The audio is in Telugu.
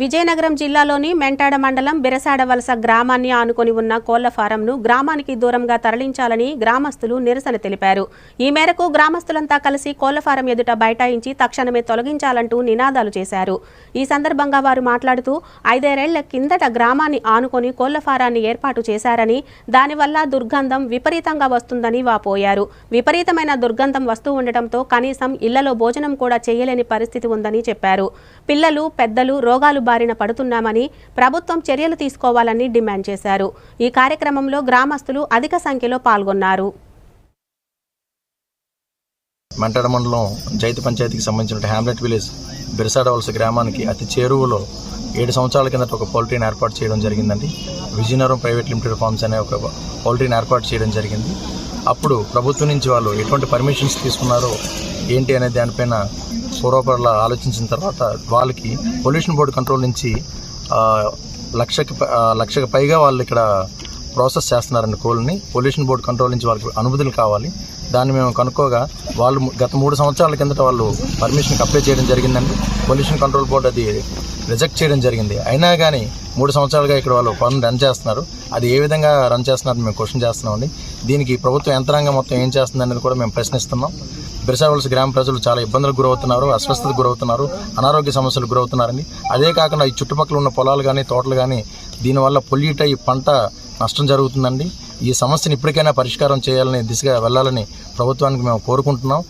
విజయనగరం జిల్లాలోని మెంటాడ మండలం బిరసాడ వలస గ్రామాన్ని ఆనుకొని ఉన్న కోళ్ళ ఫారంను గ్రామానికి దూరంగా తరలించాలని గ్రామస్తులు నిరసన తెలిపారు. ఈ మేరకు గ్రామస్తులంతా కలిసి కోళ్ళ ఫారం ఎదుట బైఠాయించి తక్షణమే తొలగించాలంటూ నినాదాలు చేశారు. ఈ సందర్భంగా వారు మాట్లాడుతూ ఐదేళ్ళ కిందట గ్రామాన్ని ఆనుకొని కోళ్ళ ఫారాన్ని ఏర్పాటు చేశారని దానివల్ల దుర్గంధం విపరీతంగా వస్తుందని వాపోయారు. విపరీతమైన దుర్గంధం వస్తూ ఉండటంతో కనీసం ఇళ్ళలో భోజనం కూడా చేయలేని పరిస్థితి ఉందని చెప్పారు. పిల్లలు పెద్దలు రోగాలు బారిన పడుతున్నామని ప్రభుత్వం చర్యలు తీసుకోవాలని డిమాండ్ చేశారు. ఈ కార్యక్రమంలో గ్రామస్తులు అధిక సంఖ్యలో పాల్గొన్నారు. మంటాడ మండలం జైతు పంచాయతీకి సంబంధించిన హ్యామ్లెట్ విలేజ్ బిరసాడవలస గ్రామానికి అతి చేరువలో ఏడు సంవత్సరాల కిందట ఒక పౌల్ట్రీని ఏర్పాటు చేయడం జరిగిందండి. విజయనగరం ప్రైవేట్ లిమిటెడ్ ఫార్మ్స్ అనే ఒక పౌల్ట్రీని ఏర్పాటు చేయడం జరిగింది. అప్పుడు ప్రభుత్వం నుంచి వాళ్ళు ఎటువంటి పర్మిషన్స్ తీసుకున్నారో ఏంటి అనే దానిపైన పూర్వపరలా ఆలోచించిన తర్వాత వాళ్ళకి పొల్యూషన్ బోర్డు కంట్రోల్ నుంచి లక్షకి లక్షకి పైగా వాళ్ళు ఇక్కడ ప్రాసెస్ చేస్తున్నారండి కోల్ని పొల్యూషన్ బోర్డు కంట్రోల్ నుంచి వాళ్ళకి అనుమతులు కావాలి. దాన్ని మేము కనుక్కోగా వాళ్ళు గత మూడు సంవత్సరాల కిందట వాళ్ళు పర్మిషన్కి అప్లై చేయడం జరిగిందండి. పొల్యూషన్ కంట్రోల్ బోర్డు అది రిజెక్ట్ చేయడం జరిగింది. అయినా కానీ మూడు సంవత్సరాలుగా ఇక్కడ వాళ్ళు పనులు రన్ చేస్తున్నారు. అది ఏ విధంగా రన్ చేస్తున్నారు మేము క్వశ్చన్ చేస్తున్నామండి. దీనికి ప్రభుత్వ యంత్రాంగం మొత్తం ఏం చేస్తుందనేది కూడా మేము ప్రశ్నిస్తున్నాం. బిరసావలసి గ్రామ ప్రజలు చాలా ఇబ్బందులకు గురవుతున్నారు అస్వస్థతకు గురవుతున్నారు అనారోగ్య సమస్యలకు గురవుతున్నారండి అదే కాకుండా ఈ చుట్టుపక్కల ఉన్న పొలాలు కానీ తోటలు కానీ దీనివల్ల పొల్యూట్ అయ్యి పంట నష్టం జరుగుతుందండి. ఈ సమస్యను ఇప్పటికైనా పరిష్కారం చేయాలని దిశగా వెళ్ళాలని ప్రభుత్వానికి మేము కోరుకుంటున్నాం.